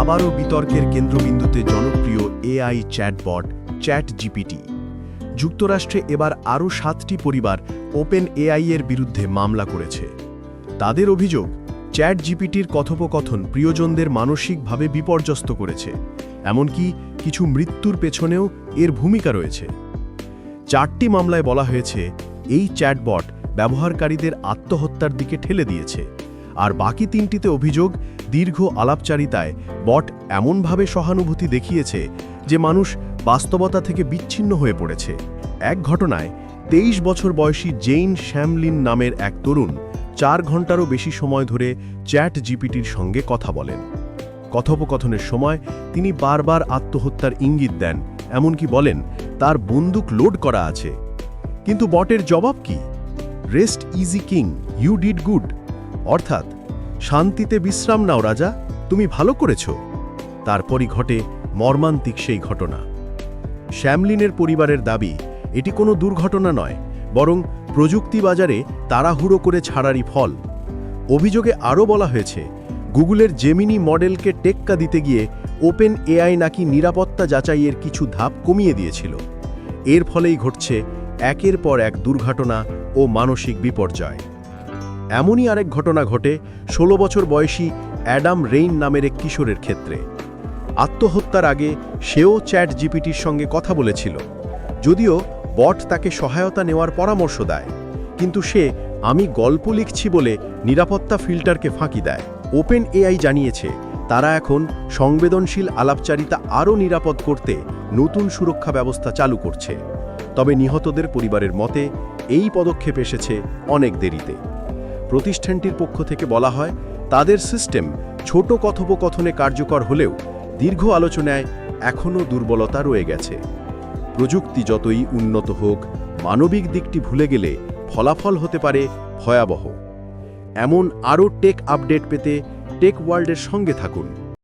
আবারও বিতর্কের কেন্দ্রবিন্দুতে জনপ্রিয় এআই চ্যাটবট চ্যাট জিপিটি যুক্তরাষ্ট্রে এবার আরও সাতটি পরিবার ওপেন এআই এর বিরুদ্ধে মামলা করেছে। তাদের অভিযোগ চ্যাট জিপিটির কথোপকথন প্রিয়জনদের মানসিকভাবে বিপর্যস্ত করেছে, এমনকি কিছু মৃত্যুর পেছনেও এর ভূমিকা রয়েছে। চারটি মামলায় বলা হয়েছে, এই চ্যাটবট ব্যবহারকারীদের আত্মহত্যার দিকে ঠেলে দিয়েছে। আর বাকি তিনটিতে অভিযোগ দীর্ঘ আলাপচারিতায় বট এমনভাবে সহানুভূতি দেখিয়েছে যে মানুষ বাস্তবতা থেকে বিচ্ছিন্ন হয়ে পড়েছে। এক ঘটনায় তেইশ বছর বয়সী জেইন শ্যামলিন নামের এক তরুণ চার ঘন্টারও বেশি সময় ধরে চ্যাট জিপিটির সঙ্গে কথা বলেন। কথোপকথনের সময় তিনি বারবার আত্মহত্যার ইঙ্গিত দেন, এমনকি বলেন, তার বন্দুক লোড করা আছে। কিন্তু বটের জবাব কি? Rest easy king, you did good. অর্থাৎ, শান্তিতে বিশ্রাম নাও রাজা, তুমি ভালো করেছ। তারপরই ঘটে মর্মান্তিক সেই ঘটনা। শ্যামলিনের পরিবারের দাবি, এটি কোনো দুর্ঘটনা নয়, বরং প্রযুক্তি বাজারে তাড়াহুড়ো করে ছাড়ারই ফল। অভিযোগে আরও বলা হয়েছে, গুগলের জেমিনি মডেলকে টেক্কা দিতে গিয়ে ওপেন এআই নাকি নিরাপত্তা যাচাইয়ের কিছু ধাপ কমিয়ে দিয়েছিল। এর ফলেই ঘটছে একের পর এক দুর্ঘটনা ও মানসিক বিপর্যয়। এমনই আরেক ঘটনা ঘটে ১৬ বছর বয়সী অ্যাডাম রেইন নামের এক কিশোরের ক্ষেত্রে। আত্মহত্যার আগে সেও চ্যাট জিপিটির সঙ্গে কথা বলেছিল। যদিও বট তাকে সহায়তা নেওয়ার পরামর্শ দেয়, কিন্তু সে, আমি গল্প লিখছি বলে নিরাপত্তা ফিল্টারকে ফাঁকি দেয়। ওপেন এআই জানিয়েছে, তারা এখন সংবেদনশীল আলাপচারিতা আরও নিরাপদ করতে নতুন সুরক্ষা ব্যবস্থা চালু করছে। তবে নিহতদের পরিবারের মতে, এই পদক্ষেপ এসেছে অনেক দেরিতে। প্রতিষ্ঠানটির পক্ষ থেকে বলা হয়, তাদের সিস্টেম ছোট কথোপকথনে কার্যকর হলেও দীর্ঘ আলোচনায় এখনও দুর্বলতা রয়ে গেছে। প্রযুক্তি যতই উন্নত হোক, মানবিক দিকটি ভুলে গেলে ফলাফল হতে পারে ভয়াবহ। এমন আরও টেক আপডেট পেতে টেক ওয়ার্ল্ডের সঙ্গে থাকুন।